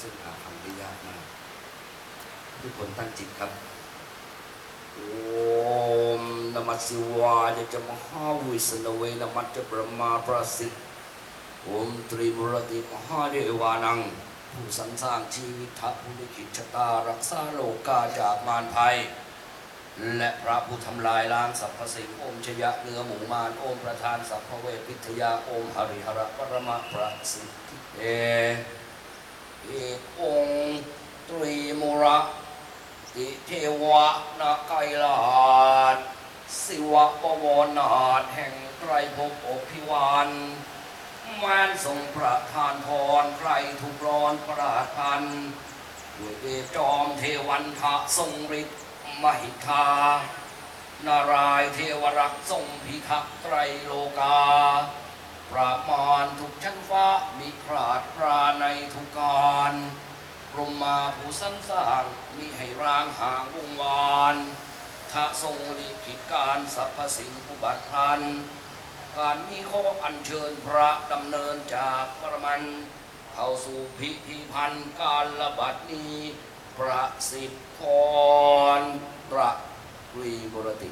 ซึ่งหาฟังได้ยากมาก ทุกคนตั้งจิตครับ โอมนมัสสิวายะจะมหาวิษณเวนมัจจปรมาประสิทธิ์โอมตรีมุรติมหาเดวานัง ผู้สรรสร้างชีวิตทัพผู้ลิขิตชะตา รักษาโลกาจากมารภัย และพระผู้ทำลายล้างสรรพสิ่งโอมชยะเนื้อหมูมารโอมประธานสัพพเวทวิทยาโอมหริหระปรมประสิทธิเอ เอกองตรีมุระติเทวะนาไกลาชสิวะปวนาถแห่งไตรภพอภิวานแมนทรงประทานพรใครทุกร้อนประรานด้วยเดชจอมเทวันทะทรงฤทธิ์มหิทธานารายเทวรักษ์ทรงพิทักษ์ไตรโลกา ในทุกการรมมาผู้สันสร้างมิให้ร้างห่างวงวานถ้าทรงลีผิดการสรรพสิ่งอุบัติพันการมีข้ออัญเชิญพระดำเนินจากปรมันเข้าสู่พิพิพันธ์การระบาดนี้ ประสิทธิพรพระกรีบรติ